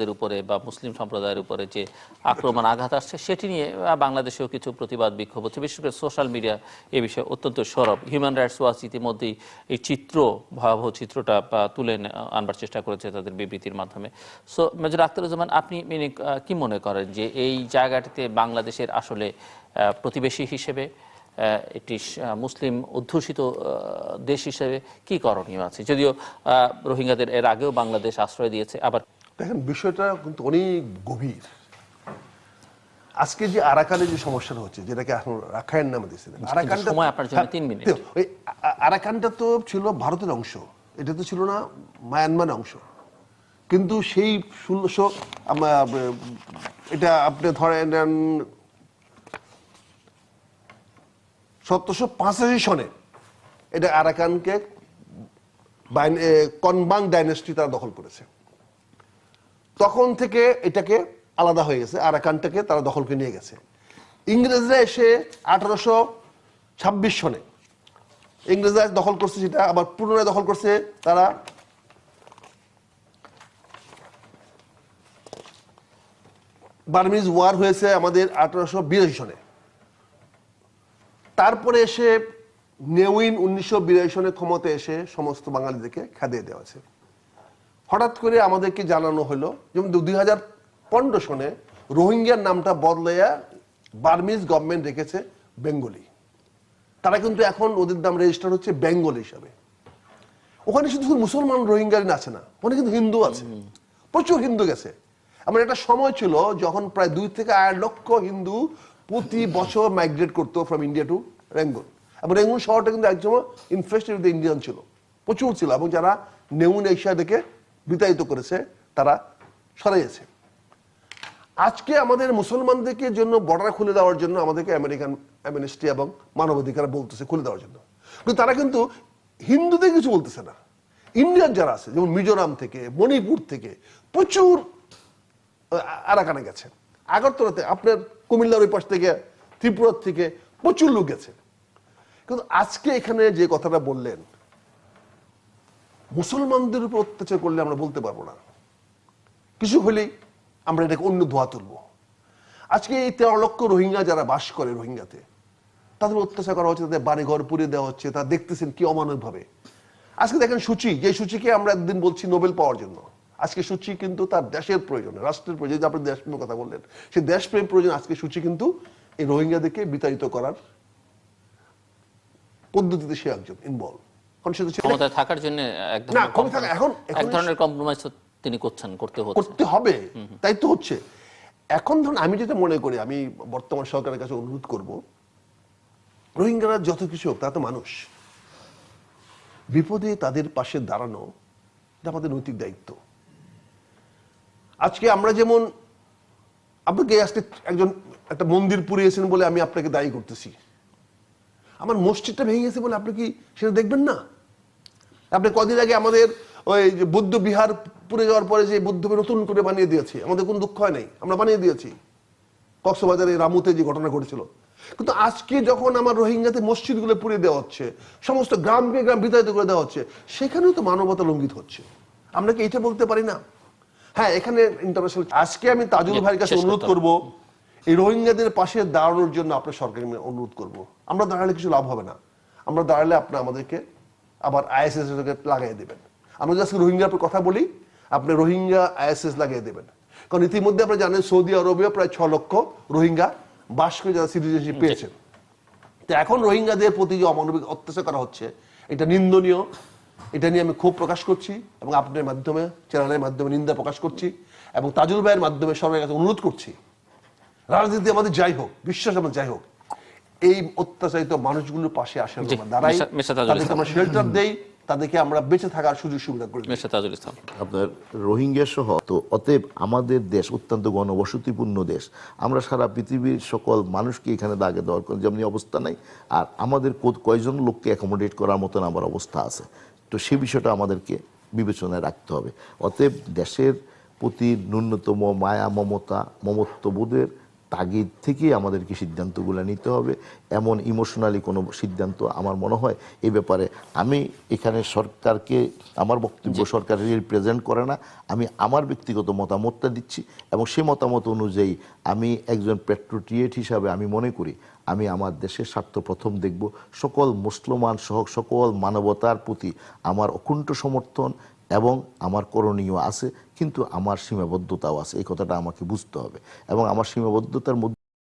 দের উপরে বা মুসলিম সম্প্রদায়ের উপরে যে আক্রমণ, আঘাত আসছে, সেটি নিয়ে বাংলাদেশেও কিছু প্রতিবাদ বিক্ষোভ হচ্ছে। বিশেষ করে সোশ্যাল মিডিয়া এ বিষয়ে অত্যন্ত সরব। হিউম্যান রাইটস ওয়াচ ইতিমধ্যেই এই চিত্র, ভয়াবহ চিত্রটা তুলে আনবার চেষ্টা করেছে তাদের বিবৃতির মাধ্যমে। সো মেজর আখতারুজ্জামান, আপনি মিনি কি মনে করেন যে এই জায়গাটিতে বাংলাদেশের আসলে প্রতিবেশী হিসেবে একটি মুসলিম অধ্যুষিত দেশ হিসেবে কি করণীয় আছে? যদিও রোহিঙ্গাদের এর আগেও বাংলাদেশ আশ্রয় দিয়েছে, আবার দেখেন বিষয়টা কিন্তু অনেক গভীর। আজকে যে আরাকানে যে সমস্যাটা হচ্ছে যেটাকে এখন রাখাইন নামে দিয়েছিলেন আরাকানটা সময় আপনার জন্য হ্যাঁ, মিনিট। ওই আরাকানটা তো ছিল ভারতের অংশ এটা তো ছিল না মায়ানমার অংশ। কিন্তু সেই ষোলোশো এটা আপনি ধরেন সতেরোশো পঁচাশি সনে এটা আরাকানকে কনবাং ডাইনেস্টি তারা দখল করেছে। তখন থেকে এটাকে আলাদা হয়ে গেছে আরাকানটাকে তারা দখল করে নিয়ে গেছে। ইংরেজরা এসে আঠারোশো ছাব্বিশ সনে ইংরেজরা দখল করছে সেটা আবার পুনরায় দখল করছে তারা বার্মিজ ওয়ার হয়েছে আমাদের আঠারোশো বিরাশি সনে। তারপরে এসে নেউইন উনিশশো বিরাশি সনে ক্ষমতা এসে সমস্ত বাঙালিদেরকে খাদিয়ে দেওয়া হয়েছে। হঠাৎ করে আমাদেরকে জানানো হলো যেমন দুই হাজার পনেরো সনে রোহিঙ্গার নামটা বদলাইয়া বার্মিজ গভর্নমেন্ট রেখেছে বেঙ্গলি। তারা কিন্তু এখন ওদের নাম রেজিস্টার হচ্ছে বেঙ্গল হিসাবে। ওখানে শুধু শুধু মুসলমান রোহিঙ্গারি আছে না ওখানে কিন্তু হিন্দু আছে। প্রচুর হিন্দু গেছে। আমার একটা সময় ছিল যখন প্রায় দুই থেকে আড়াই লক্ষ হিন্দু প্রতি বছর মাইগ্রেট করতো ফ্রম ইন্ডিয়া টু রেঙ্গুন এবং রেঙ্গুন শহরটা কিন্তু একদম ইনফেস্টেড উইথ ইন্ডিয়ান ছিল। প্রচুর ছিল এবং যারা নেউন এশিয়া থেকে বিতাড়িত করেছে, তারা সরাইয়েছে। আজকে আমাদের মুসলমানদেরকে জন্য বর্ডার খুলে দেওয়ার জন্য আমাদেরকে আমেরিকান অ্যামনেস্টি এবং মানবাধিকার বলতেছে খুলে দেওয়ার জন্য। কিন্তু তারা কিন্তু হিন্দুদের কিছু বলতেছে না। ইন্ডিয়ার যারা আছে, যেমন মিজোরাম থেকে, মণিপুর থেকে, প্রচুর আরাকানে গেছে। আগরতলাতে, আপনার কুমিল্লার ওই পাশ থেকে, ত্রিপুরার থেকে প্রচুর লোক গেছে। কিন্তু আজকে এখানে যে কথাটা বললেন মুসলমানদের উপর অত্যাচার করলে আমরা বলতে পারব না। কিছু হলেই আমরা এটাকে অন্য ধোয়া তুলব। আজকে এই তেরো লক্ষ রোহিঙ্গা যারা বাস করে রোহিঙ্গাতে, তাদের অত্যাচার করা হচ্ছে, তাদের বাড়িঘর পুড়িয়ে দেওয়া হচ্ছে তা দেখতেছেন কি অমানব ভাবে আজকে দেখেন সূচি যে সূচিকে আমরা একদিন বলছি নোবেল পাওয়ার জন্য। আজকে সূচি কিন্তু তার দেশের প্রয়োজনে, রাষ্ট্রের প্রয়োজন যে আপনি দেশপ্রেমের কথা বললেন, সেই দেশপ্রেম প্রয়োজন আজকে সূচি কিন্তু এই রোহিঙ্গাদেরকে বিতাড়িত করার পদ্ধতিতে সে একজন ইনভলভ ক্ষমতায় থাকার জন্য এক না, ধরনের এখন- এক ধরনের কম্প্রোমাইজ তিনি করছেন করতে হচ্ছে। করতে হবে। তাই তো হচ্ছে। এখন ধরুন আমি যেটা মনে করি আমি বর্তমান সরকারের কাছে অনুরোধ করব রোহিঙ্গারা যত কিছু হোক তারা তো মানুষ। বিপদে তাদের পাশে দাঁড়ানো এটা আমাদের নৈতিক দায়িত্ব। আজকে আমরা যেমন আপনাকে আজকে একজন একটা মন্দির পুড়িয়েছেন বলে আমি আপনাকে দায়ী করতেছি। আমার মসজিদটা ভেঙে গেছে বলে আপনি কি সেটা দেখবেন না? আপনি কদিন আগে আমাদের ওই যে বুদ্ধ বিহার পুড়ে যাওয়ার পরে যে বুদ্ধ নতুন করে বানিয়ে দিয়েছি আমাদের কোনো দুঃখ হয় নাই আমরা বানিয়ে দিয়েছি। কক্সবাজারে রামুতে যে ঘটনা ঘটেছিল। কিন্তু আজকে যখন আমার রোহিঙ্গাতে মসজিদগুলো পুড়িয়ে দেওয়া হচ্ছে সমস্ত গ্রামকে গ্রাম বিতাড়িত করে দেওয়া হচ্ছে সেখানেও তো মানবতা লঙ্ঘিত হচ্ছে। আমরা কি এটা বলতে পারি না? হ্যাঁ এখানে ইন্টারন্যাশনাল আজকে আমি তাজুল ভাইয়ের কাছে অনুরোধ করব এই রোহিঙ্গাদের পাশে দাঁড়ানোর জন্য আপনার সরকারকে আমি অনুরোধ করব। আমরা দাঁড়ালে কিছু লাভ হবে না। আমরা দাঁড়ালে আপনি আমাদেরকে আবার আইএসএস লাগাই দেবেন। আমরা যদি আজকে রোহিঙ্গার উপর কথা বলি আপনি রোহিঙ্গা আইএসএস লাগিয়ে দেবেন। কারণ ইতিমধ্যে আপনি জানেন সৌদি আরবেও প্রায় ছ লক্ষ রোহিঙ্গা বাস করে যারা সিটিজেনশিপ পেয়েছেন। তো এখন রোহিঙ্গাদের প্রতি যে অমানবিক অত্যাচার করা হচ্ছে এটা নিন্দনীয়। এটা নিয়ে আমি ক্ষোভ প্রকাশ করছি এবং আপনার মাধ্যমে চ্যানেলের মাধ্যমে নিন্দা প্রকাশ করছি এবং তাজুল ভাইয়ের মাধ্যমে সরকারের কাছে অনুরোধ করছি রাজনীতি আমাদের যাই হোক বিশ্বাস আমাদের যাই হোক এই অত্যাচারিত মানুষগুলোর পাশে আসে জি, আমরা দাঁড়াই তাদেরকে আমরা শেল্টার দেই তাদেরকে আমরা বেঁচে থাকার সুযোগ সুবিধা করে দিই। মিস্টার তাজুল ইসলাম। আপনার রোহিঙ্গা সহ তো অতএব আমাদের দেশ অত্যন্ত গণবসতিপূর্ণ দেশ। আমরা সারা পৃথিবীর সকল মানুষকে এখানে দাগে দেওয়ার কোনো যেমনি অবস্থা নাই আর আমাদের কয়জন লোককে অ্যাকোমোডেট করার মতন আমার অবস্থা আছে। তো সে বিষয়টা আমাদেরকে বিবেচনায় রাখতে হবে। অতএব দেশের প্রতি ন্যূনতম মায়া মমতা মমত্ববোধের তাগিদ থেকে আমাদেরকে সিদ্ধান্তগুলো নিতে হবে। এমন ইমোশনালি কোনো সিদ্ধান্ত আমার মনে হয় এ ব্যাপারে আমি এখানে সরকারকে আমার বক্তব্য সরকার রিপ্রেজেন্ট করে না। আমি আমার ব্যক্তিগত মতামতটা দিচ্ছি এবং সেই মতামত অনুযায়ী আমি একজন পেট্রোটিয়েট হিসাবে আমি মনে করি আমি আমার দেশের স্বার্থ প্রথম দেখব। সকল মুসলমান সহ সকল মানবতার প্রতি আমার অকুণ্ঠ সমর্থন এবং আমার করণীয় আছে, কিন্তু আমার সীমাবদ্ধতাও আছে। এই কথাটা আমাকে বুঝতে হবে। এবং আমার সীমাবদ্ধতার মধ্যে